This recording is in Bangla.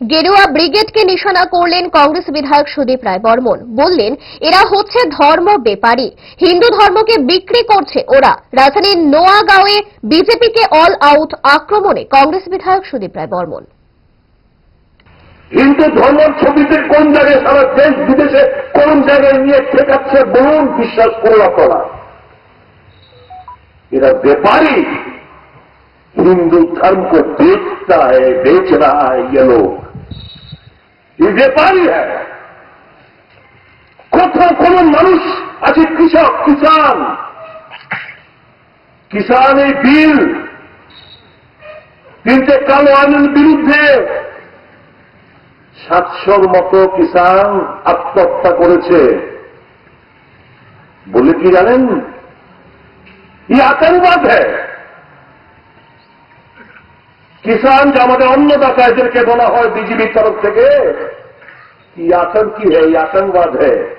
গেরুয়া ব্রিগেডকে নিশানা করলেন কংগ্রেস বিধায়ক সুদীপ রায় বর্মন বললেন এরা হচ্ছে ধর্ম বেপারী হিন্দু ধর্মকে বিক্রি করছে ওরা রাজধানীর নোয়াগাঁওয়ে বিজেপিকে অল আউট আক্রমণে কংগ্রেস বিধায়ক সুদীপ রায় বর্মন হিন্দু ধর্মের ছবিতে কোন জায়গায় সারা দেশ বিদেশে কোন জায়গায় নিয়ে ঠেকাচ্ছে বলুন বিশ্বাস করো আপনারা এরা व्यापारी हिंदू धर्म को बेचता है बेच रहा है ये लोग ये व्यापारी है কোথাও কোন মানুষ আছে কৃষক কিষান কিষান এই বিল তিনটে কালো আইনের বিরুদ্ধে সাতশোর মতো কিষান আত্মহত্যা করেছে বলে কি জানেন ये आतंकवाद है কিষাণ যে আমাদের অন্নদাতা এদেরকে বলা হয় বিজেপির তরফ থেকে। কি আতঙ্কি হ্যাঁ আতঙ্কবাদ হ্যাঁ